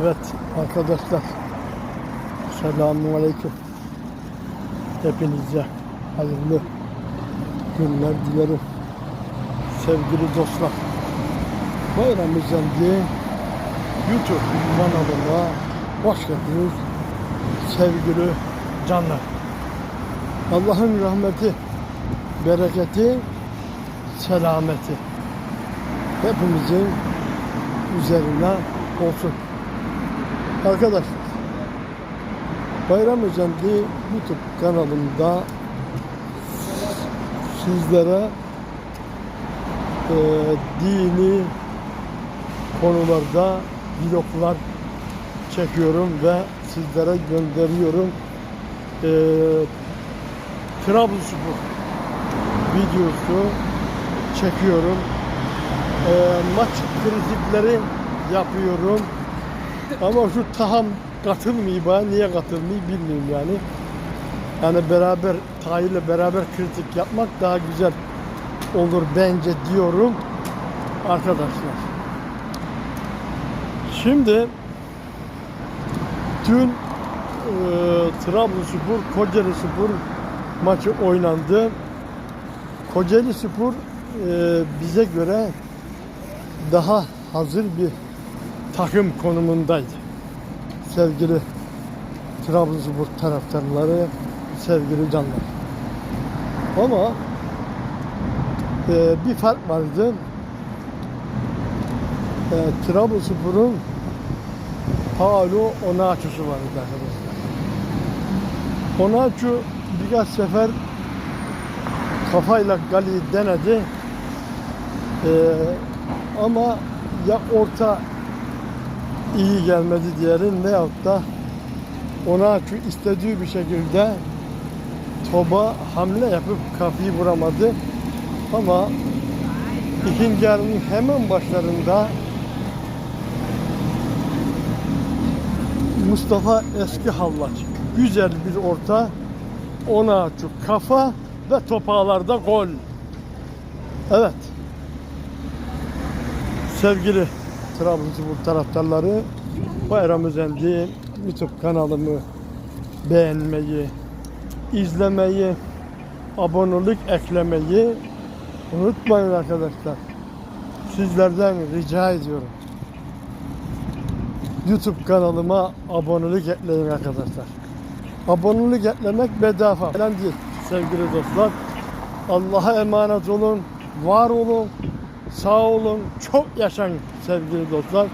Evet arkadaşlar. Selamun Aleyküm. Hepinize hayırlı günler dilerim. Sevgili dostlar. Bayram Özendi YouTube kanalıma hoş geldiniz. Sevgili canlar. Allah'ın rahmeti, bereketi, selameti hepimizin üzerine olsun. Arkadaşlar, Bayram Özendi YouTube kanalımda sizlere e, dini konularda vloglar çekiyorum ve sizlere gönderiyorum. E, Trabzonspor videosu çekiyorum. E, maç kritikleri yapıyorum. Ama şu taham katılmıyor bana. Niye katılmıyor bilmiyorum yani. Yani beraber Tahir'le beraber kritik yapmak daha güzel olur bence diyorum arkadaşlar. Şimdi dün e, Trabzonspor Kocaeli Spor maçı oynandı. Kocaeli Spor e, bize göre daha hazır bir takım konumundaydı. Sevgili Trabzonspor taraftarları, sevgili canlar. Ama e, bir fark vardı. E, Trabzonspor'un Paulo Onaçu'su vardı arkadaşlar. Onaçu birkaç sefer kafayla Gali denedi. E, ama ya orta iyi gelmedi diğerin veyahut da ona istediği bir şekilde toba hamle yapıp kafayı vuramadı. Ama ikinci yarının hemen başlarında Mustafa Eski Hallaç güzel bir orta ona şu kafa ve topağlarda gol. Evet. Sevgili Trabzonspor taraftarları Bayram Özendi YouTube kanalımı beğenmeyi, izlemeyi, abonelik eklemeyi unutmayın arkadaşlar. Sizlerden rica ediyorum. YouTube kanalıma abonelik ekleyin arkadaşlar. Abonelik eklemek bedava falan değil sevgili dostlar. Allah'a emanet olun, var olun, sağ olun, çok yaşayın sevgili dostlar.